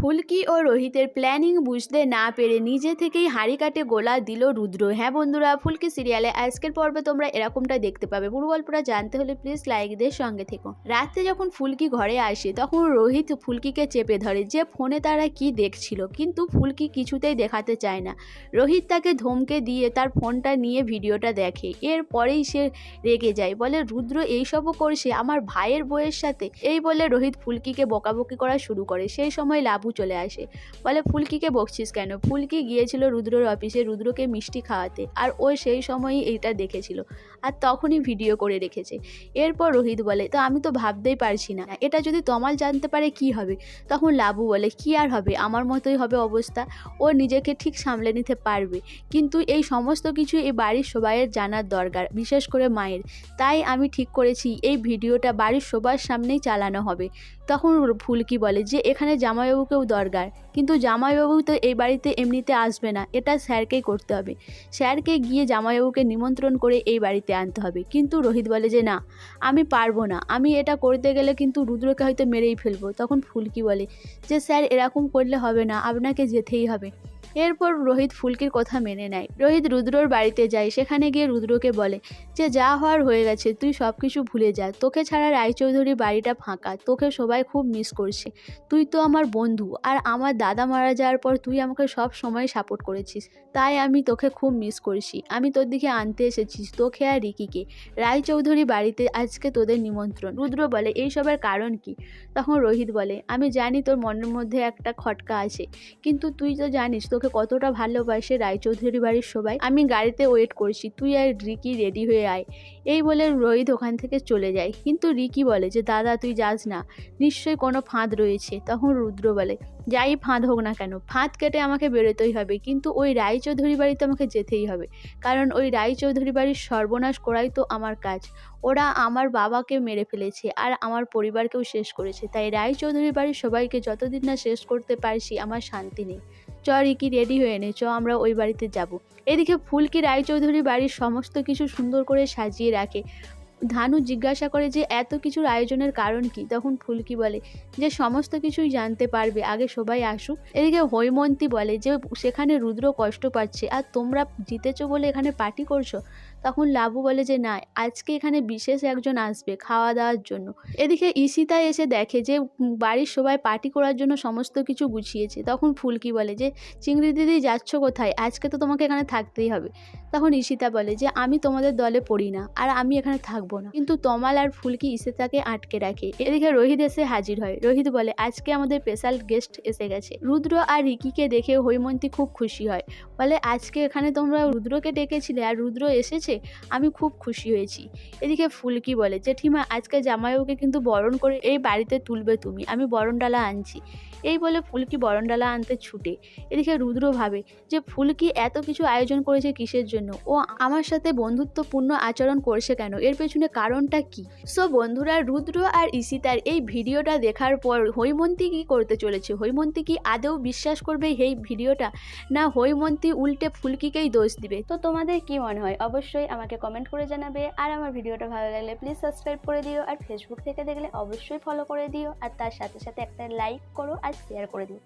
ফুলকি ও রোহিতের planning বুঝতে না পেরে নিজে থেকেই হাঁড়ি কাটে গোলা দিল রুদ্র। হ্যাঁ বন্ধুরা, ফুলকি সিরিয়ালে আজকের পর্বে তোমরা এরকমটা দেখতে পাবে। পুরো গল্পটা জানতে হলে প্লিজ লাইক দিয়ে সঙ্গে থেকো। রাতে যখন ফুলকি ঘরে আসে, তখন রোহিত ফুলকিকে চেপে ধরে যে ফোনে তারা কি দেখছিল, কিন্তু ফুলকি কিছুতেই দেখাতে চায় না। রোহিত তাকে ধমকে দিয়ে তার ফোনটা নিয়ে ভিডিওটা দেখে। এরপরেই সে রেগে যায়, বলে, রুদ্র, এইসবও করছে আমার ভাইয়ের বইয়ের সাথে? এই বলে রোহিত ফুলকিকে বকাবকি করা শুরু করে। সেই সময় লাবু চলে আসে। বলে, ফুলকিকে বকছিস কেন? ফুলকি গিয়েছিল রুদ্রর অফিসে রুদ্রকে মিষ্টি খাওয়াতে আর ও সেই সময়ই এইটা দেখেছিল আর তখনই ভিডিও করে রেখেছে। এরপর রোহিত বলে, তো আমি তো ভাবতেই পারছি না, এটা যদি তমাল জানতে পারে কি হবে? তখন লাবু বলে, কি আর হবে? আমার মতোই হবে অবস্থা। ও নিজেকে ঠিক সামলে নিতে পারবে। কিন্তু এই সমস্ত কিছু এই বাড়ির সবাইয়ের জানার দরকার, বিশেষ করে মায়ের। তাই আমি ঠিক করেছি, এই ভিডিওটা বাড়ির সবার সামনেই চালানো হবে। তখন ফুলকি বলে, যে এখানে জামাইবাবুকেও দরকার। কিন্তু জামাইবাবু তো এই বাড়িতে এমনিতে আসবে না, এটা স্যারকেই করতে হবে। স্যারকে গিয়ে জামাইবাবুকে নিমন্ত্রণ করে এই বাড়িতে আনতে হবে। কিন্তু রোহিত বলে যে, না, আমি পারব না। আমি এটা করতে গেলে কিন্তু রুদ্রকে হয়তো মেরেই ফেলব। তখন ফুলকি বলে, যে স্যার এরকম করলে হবে না, আপনাকে যেতেই হবে। এরপর রোহিত ফুলকির কথা মেনে নেয়। রোহিত রুদ্রর বাড়িতে যায়, সেখানে গিয়ে রুদ্রকে বলে, যে যা হওয়ার হয়ে গেছে, তুই সব কিছু ভুলে যা। তোকে ছাড়া রায়চৌধুরী বাড়িটা ফাঁকা, তোকে সবাই খুব মিস করছে। তুই তো আমার বন্ধু, আর আমার দাদা মারা যাওয়ার পর তুই আমাকে সব সময় সাপোর্ট করেছিস। তাই আমি তোকে খুব মিস করছি। আমি তোর দিকে আনতে এসেছিস, তোকে আর রিকিকে। রায়চৌধুরী বাড়িতে আজকে তোদের নিমন্ত্রণ। রুদ্র বলে এইসবের কারণ কি? তখন রোহিত বলে, আমি জানি তোর মনের মধ্যে একটা খটকা আছে, কিন্তু তুই তো জানিস তোকে কতটা ভালোবাসে রায়চৌধুরী বাড়ির সবাই, আমি গাড়িতে ওয়েট করছি, তুই আর রিকি রেডি হয়ে আয়। এই বলে রোহিত ওখান থেকে চলে যায়। কিন্তু রিকি বলে যে, দাদা, তুই যাস না। নিশ্চয়ই কোনো ফাঁদ রয়েছে। তখন রুদ্র বলে, যাই ফাঁদ হোক না কেন, ফাঁদ কেটে আমাকে বেরোতেই হবে। কিন্তু ওই রায়চৌধুরী বাড়িতে আমাকে যেতেই হবে। কারণ ওই রায়চৌধুরী বাড়ির সর্বনাশ করাই তো আমার কাজ। ওরা আমার বাবাকে মেরে ফেলেছে আর আমার পরিবারকেও শেষ করেছে। তাই রায়চৌধুরী বাড়ির সবাইকে যতদিন না শেষ করতে পারছি, আমার শান্তি নেই। চ, রিকি রেডি হয়ে নে। চ, আমরা ওই বাড়িতে যাব। এদিকে ফুলকি রায়চৌধুরী বাড়ির সমস্ত কিছু সুন্দর করে সাজিয়ে রাখে। ধানু জিজ্ঞাসা করে যে, এত কিছুর আয়োজনের কারণ কি? তখন ফুলকি বলে, যে সমস্ত কিছুই জানতে পারবে, আগে সবাই আসুক। এদিকে হৈমন্তী বলে, যে সেখানে রুদ্র কষ্ট পাচ্ছে, আর তোমরা জিতেছো বলে এখানে পার্টি করছ? তখন লাভু বলে যে, না, আজকে এখানে বিশেষ একজন আসবে খাওয়া দাওয়ার জন্য। এদিকে ঈশিতা এসে দেখে যে বাড়ির সবাই পার্টি করার জন্য সমস্ত কিছু গুছিয়েছে। তখন ফুলকি বলে যে, চিংড়ি দিদি যাচ্ছ কোথায়? আজকে তো তোমাকে এখানে থাকতেই হবে। তখন ঈশিতা বলে যে, আমি তোমাদের দলে পড়ি না, আর আমি এখানে থাকব না। কিন্তু তমাল আর ফুলকি ঈশিতাকে আটকে রাখে। এদিকে রোহিত এসে হাজির হয়। রোহিত বলে, আজকে আমাদের স্পেশাল গেস্ট এসে গেছে। রুদ্র আর রিকিকে দেখে হৈমন্তী খুব খুশি হয়। বলে, আজকে এখানে তোমরা রুদ্রকে ডেকেছিলে আর রুদ্র এসেছে, আমি খুব খুশি হয়েছি। এদিকে ফুলকি বলে, জেঠিমা, আজকে জামাইবাবুকে কিন্তু বরণ করে এই বাড়িতে তুলবে তুমি, আমি বরণডালা আনছি। এই বলে ফুলকি বরণডালা আনতে ছুটে। এদিকে রুদ্র ভাবে যে, ফুলকি এত কিছু আয়োজন করেছে কিসের জন্য? ও আমার সাথে বন্ধুত্বপূর্ণ আচরণ করছে কেন? এর পেছনে কারণটা কি? সো বন্ধুরা, রুদ্র আর ঈশিতার এই ভিডিওটা দেখার পর হৈমন্তী কি করতে চলেছে? হৈমন্তী কি আদৌ বিশ্বাস করবে এই ভিডিওটা? না, হৈমন্তী উল্টে ফুলকিকেই দোষ দিবে? তো তোমাদের কি মনে হয়? অবশ্যই আমাকে কমেন্ট করে জানাবে। আর আমার ভিডিওটা ভালো লাগলে প্লিজ সাবস্ক্রাইব করে দিও। আর ফেসবুক থেকে দেখলে অবশ্যই ফলো করে দিও। আর তার সাথে সাথে একটা লাইক করো আর শেয়ার করে দিও।